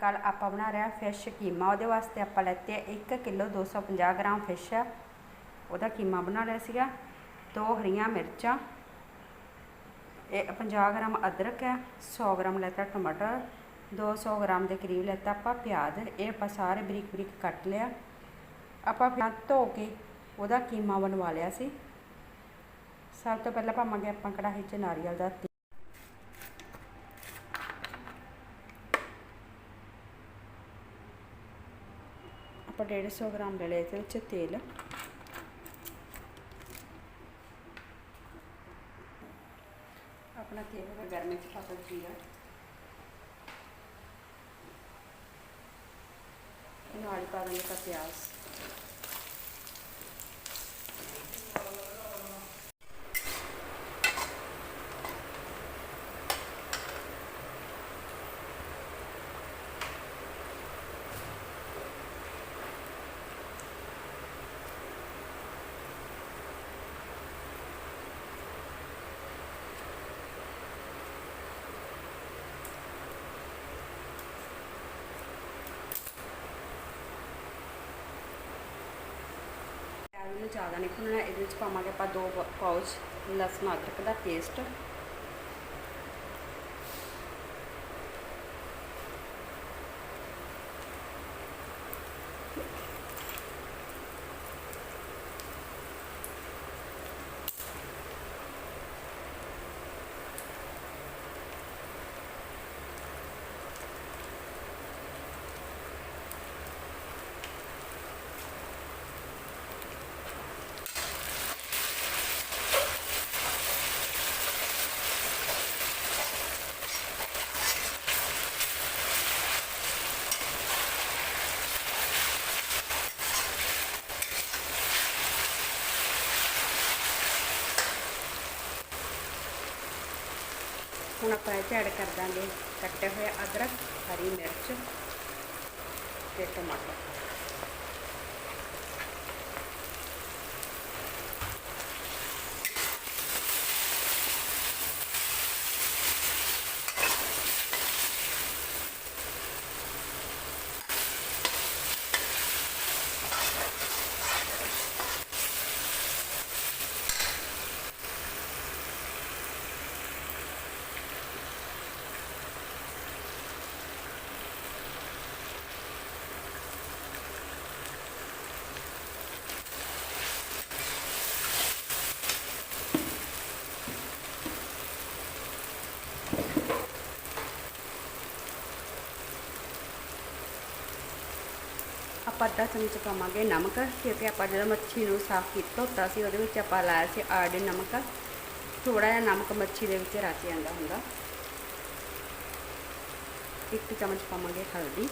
ਕੱਲ ਆਪਾਂ ਬਣਾ ਰਹੇ ਹਾਂ ਫਿਸ਼ ਕੀਮਾ। ਉਹਦੇ ਵਾਸਤੇ ਆਪਾਂ ਲੈਤੇ 1 ਕਿਲੋ 250 ਗ੍ਰਾਮ ਫਿਸ਼ ਆ ਉਹਦਾ ਕੀਮਾ ਬਣਾ ਲਿਆ ਸੀਗਾ। ਦੋ ਹਰੀਆਂ ਮਿਰਚਾਂ। ਇਹ 50 ਗ੍ਰਾਮ ਅਦਰਕ ਹੈ 100 ਗ੍ਰਾਮ ਲੈਤਾ ਟਮਾਟਰ 200 ਗ੍ਰਾਮ ਦੇ ਕਰੀਬ ਲੈਤਾ ਆਪਾਂ ਪਿਆਜ਼। ਇਹ ਆਪਾਂ ਸਾਰੇ ਬਰੀਕ ਬਰੀਕ ਕੱਟ ਲਿਆ। ਆਪਾਂ ਪਿਆਜ਼ ਧੋ ਕੇ ਉਹਦਾ ਕੀਮਾ ਬਣਵਾ ਲਿਆ ਸੀ। ਸਭ ਤੋਂ ਪਹਿਲਾਂ ਪਾਵਾਂਗੇ ਆਪਾਂ ਕੜਾਹੀ 'ਚ ਨਾਰੀਅਲ ਦਾ ਤੇਲ ਆਪਾਂ 150 ਗ੍ਰਾਮ ਲੈ ਲਿਆ ਇਹਦੇ ਵਿੱਚ ਤੇਲ ਆਪਣਾ ਤੇਲ ਹੋ ਗਿਆ ਗਰਮ ਵਿੱਚ ਫਸਲ ਜੀਰਾ ਨਾਲ ਹੀ ਜ਼ਿਆਦਾ ਨਹੀਂ ਭੁੰਨਣਾ ਇਹਦੇ ਵਿੱਚ ਪਾਵਾਂਗੇ ਆਪਾਂ ਦੋ ਪਾਉਚ ਲਸਣ ਅਦਰਕ ਦਾ ਪੇਸਟ ਹੁਣ ਆਪਾਂ ਇਹ 'ਚ ਐਡ ਕਰ ਦਾਂਗੇ। ਕੱਟੇ ਹੋਏ ਅਦਰਕ ਹਰੀ ਮਿਰਚ ਤੇ ਟਮਾਟਰ। ਆਪਾਂ ਅੱਧਾ ਚਮਚ ਪਾਵਾਂਗੇ ਨਮਕ ਕਿਉਂਕਿ ਆਪਾਂ ਜਦੋਂ ਮੱਛੀ ਨੂੰ ਸਾਫ਼ ਕੀਤਾ ਹੁੰਦਾ ਸੀ ਉਹਦੇ ਵਿੱਚ ਆਪਾਂ ਲਾਇਆ ਸੀ ਆਰਡ ਨਮਕ। ਥੋੜਾ ਜਿਹਾ ਨਮਕ ਮੱਛੀ ਦੇ ਵਿੱਚ ਰਚ ਜਾਂਦਾ ਹੁੰਦਾ। ਇੱਕ ਚਮਚ ਪਾਵਾਂਗੇ ਹਲਦੀ।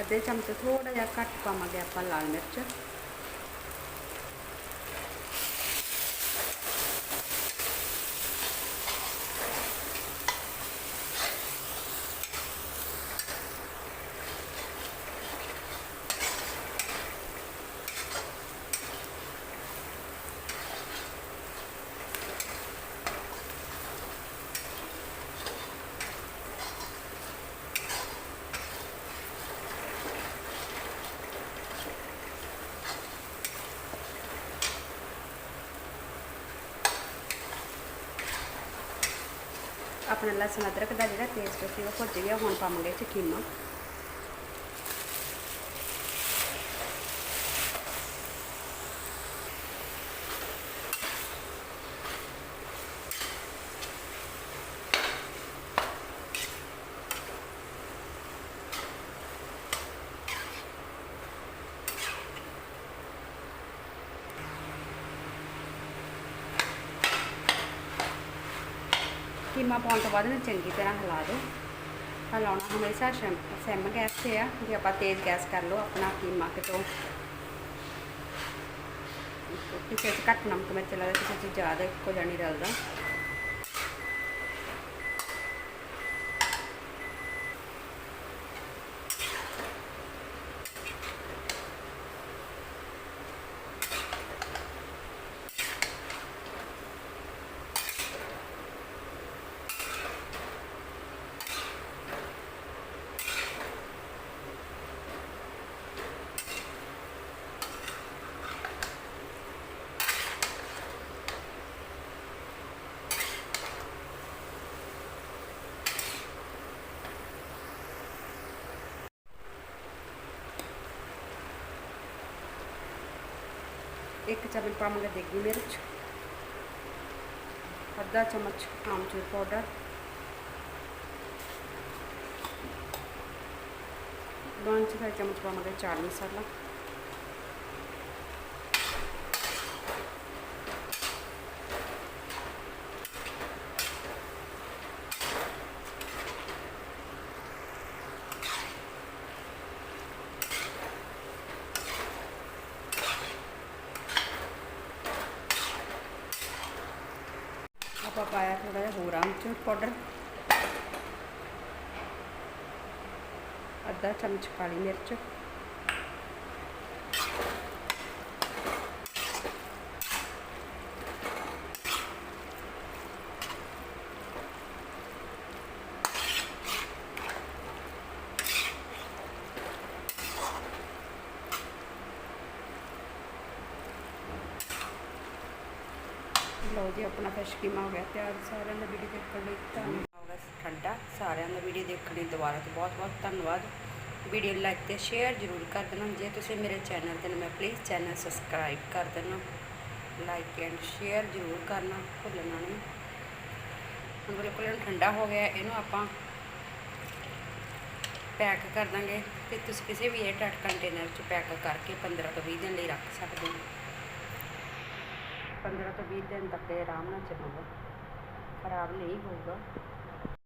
ਅੱਧੇ ਚਮਚ ਥੋੜਾ ਜਿਹਾ ਘੱਟ ਪਾਵਾਂਗੇ ਆਪਾਂ ਲਾਲ ਮਿਰਚ। ਆਪਣਾ ਲਸਣ ਅਦਰਕ ਦਾ ਜਿਹੜਾ ਪੇਸਟ ਸੀ ਉਹ ਭੁੱਜ ਗਿਆ, ਹੁਣ ਪਾਵਾਂਗੇ ਇਹ 'ਚ ਕੀਮਾ। ਕੀਮਾ ਪਾਉਣ ਤੋਂ ਬਾਅਦ ਇਹਨੂੰ ਚੰਗੀ ਤਰ੍ਹਾਂ ਹਿਲਾ ਦਿਓ। ਹਿਲਾਉਣਾ ਹਮੇਸ਼ਾ ਸ਼ੈਮ, ਸਿਮ ਗੈਸ 'ਤੇ ਆ। ਜੇ ਆਪਾਂ ਤੇਜ਼ ਗੈਸ ਕਰ ਲਓ ਆਪਣਾ ਕੀਮਾ ਕਿਤੋਂ। ਕਿਸੇ 'ਚ ਘੱਟ ਨਮਕ ਮਿਰਚ ਲੱਗਦਾ ਕਿਸੇ 'ਚ ਜ਼ਿਆਦਾ ਇੱਕੋ ਜਿਹਾ ਨਹੀਂ ਰਲਦਾ। ਇੱਕ ਚਮਚ ਪਾਵਾਂਗੇ ਦੇਗੀ ਮਿਰਚ ਅੱਧਾ ਚਮਚ ਆਮਚੂਰ ਪਾਊਡਰ ਦੋ ਚੌਥਾਈ ਚਮਚ ਪਾਵਾਂਗੇ ਚਾਟ ਮਸਾਲਾ ਆਪਾਂ ਪਾਇਆ ਥੋੜਾ ਜਿਹਾ ਹੋਰ ਆਮਚੂਰ ਪਾਊਡਰ ਅੱਧਾ ਚਮਚ ਕਾਲੀ ਮਿਰਚ। ਲਓ ਜੀ, ਆਪਣਾ ਫਿਰ ਕੀਮਾ ਹੋ ਗਿਆ ਤਿਆਰ, ਸਾਰਿਆਂ ਦਾ ਵੀਡੀਓ ਦੇਖਣ ਲਈ ਧੰਨਵਾਦ। ਠੰਡਾ, ਸਾਰਿਆਂ ਦਾ ਵੀਡੀਓ ਦੇਖਣ ਲਈ ਦੁਬਾਰਾ ਤੋਂ ਬਹੁਤ ਬਹੁਤ ਧੰਨਵਾਦ। ਵੀਡੀਓ ਲਾਈਕ ਤੇ ਸ਼ੇਅਰ ਜ਼ਰੂਰ ਕਰ ਦੇਣਾ। ਜੇ ਤੁਸੀਂ ਮੇਰੇ ਚੈਨਲ ਤੇ ਨਵੇਂ ਪਲੀਜ਼ ਚੈਨਲ ਸਬਸਕ੍ਰਾਈਬ ਕਰ ਦੇਣਾ। ਲਾਈਕ ਐਂਡ ਸ਼ੇਅਰ ਜ਼ਰੂਰ ਕਰਨਾ ਭੁੱਲਣਾ ਨਹੀਂ ਹੁਣ ਬਿਲਕੁਲ ਇਹਨੂੰ ਠੰਡਾ ਹੋ ਗਿਆ, ਇਹਨੂੰ ਆਪਾਂ ਪੈਕ ਕਰ ਦਾਂਗੇ। ਤੇ ਤੁਸੀਂ ਕਿਸੇ ਵੀ 에ਅਰ ਟਾਈਟ ਕੰਟੇਨਰ 'ਚ ਪੈਕ ਕਰਕੇ 15 ਤੋਂ 20 ਦਿਨ ਲਈ ਰੱਖ ਸਕਦੇ ਹੋ। 15 ਤੋਂ 20 ਦਿਨ ਤੱਕ ਆਰਾਮ ਨਾਲ ਚੱਲੂਗਾ। ਖਰਾਬ ਨਹੀਂ ਹੋਊਗਾ।